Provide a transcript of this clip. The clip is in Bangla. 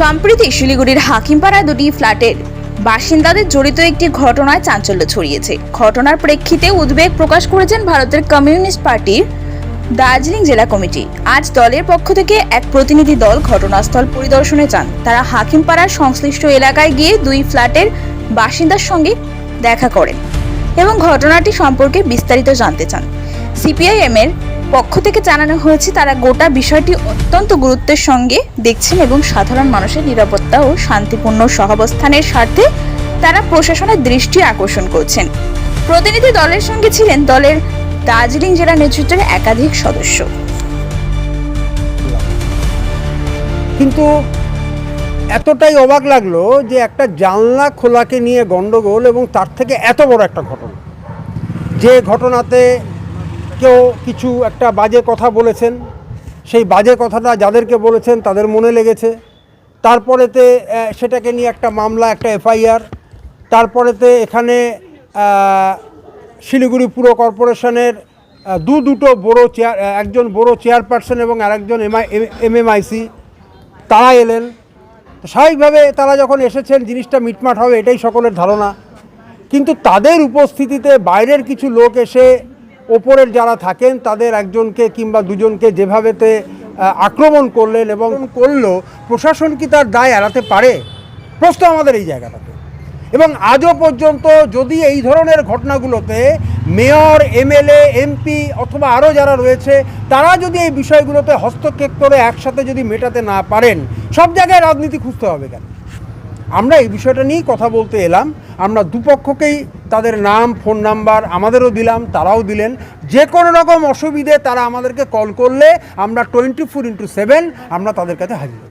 সম্প্রতি শিলিগুড়ির হাকিমপাড়ায় দুটি ফ্ল্যাটের। বাসিন্দাদের জড়িত একটি ঘটনায় চাঞ্চল্য ছড়িয়েছে। ঘটনার প্রেক্ষিতে উদ্বেগ প্রকাশ করেছেন ভারতের কমিউনিস্ট পার্টির দার্জিলিং জেলা কমিটি। আজ দলের পক্ষ থেকে এক প্রতিনিধি দল ঘটনাস্থল পরিদর্শনে যান। তারা হাকিমপাড়ার সংশ্লিষ্ট এলাকায় গিয়ে দুই ফ্ল্যাটের বাসিন্দার সঙ্গে দেখা করেন এবং ঘটনাটি সম্পর্কে বিস্তারিত জানতে চান। সিপিআইএম এর পক্ষ থেকে জানানো হয়েছে, তারা গোটা বিষয়টি অত্যন্ত গুরুত্বের সঙ্গে দেখছেন এবং সাধারণ মানুষের নিরাপত্তা ও শান্তিপূর্ণ সহাবস্থানের স্বার্থে তারা প্রশাসনের দৃষ্টি আকর্ষণ করছেন। প্রতিনিধি দলের সঙ্গে ছিলেন দলের দার্জিলিং জেলা নেতৃত্বের একাধিক সদস্য। কিন্তু এতটাই অবাক লাগল যে একটা জানলা খোলাকে নিয়ে গন্ডগোল এবং তার থেকে এত বড় একটা ঘটনা। যে ঘটনাতে কেউ কিছু একটা বাজে কথা বলেছেন, সেই বাজে কথাটা যাদেরকে বলেছেন তাদের মনে লেগেছে। তারপরেতে সেটাকে নিয়ে একটা মামলা, একটা এফআইআর। তারপরেতে এখানে শিলিগুড়ি পুর কর্পোরেশনের দু দুটো বড়ো চেয়ার একজন বড় চেয়ারপারসন এবং আরেকজন এমএমআইসি, তারা এলেন। স্বাভাবিকভাবে তারা যখন এসেছেন, জিনিসটা মিটমাট হবে, এটাই সকলের ধারণা। কিন্তু তাদের উপস্থিতিতে বাইরের কিছু লোক এসে ওপরের যারা থাকেন, তাদের একজনকে কিংবা দুজনকে যেভাবেতে আক্রমণ করলেন এবং করল, প্রশাসন কি তার দায় এড়াতে পারে? প্রশ্ন আমাদের এই জায়গাটাতে। এবং আজও পর্যন্ত যদি এই ধরনের ঘটনাগুলোতে মেয়র, এমএলএ, এমপি অথবা আরও যারা রয়েছে, তারা যদি এই বিষয়গুলোতে হস্তক্ষেপ করে একসাথে যদি মেটাতে না পারেন, সব জায়গায় রাজনীতি খুঁজতে হবে কেন? আমরা এই বিষয়টা নিয়েই কথা বলতে এলাম। আমরা দুপক্ষকেই তাদের নাম, ফোন নাম্বার আমাদেরও দিলাম, তারাও দিলেন যে কোনো রকম অসুবিধে তারা আমাদেরকে কল করলে আমরা টোয়েন্টি ফোর ইন্টু সেভেন আমরা তাদের কাছে হাজির।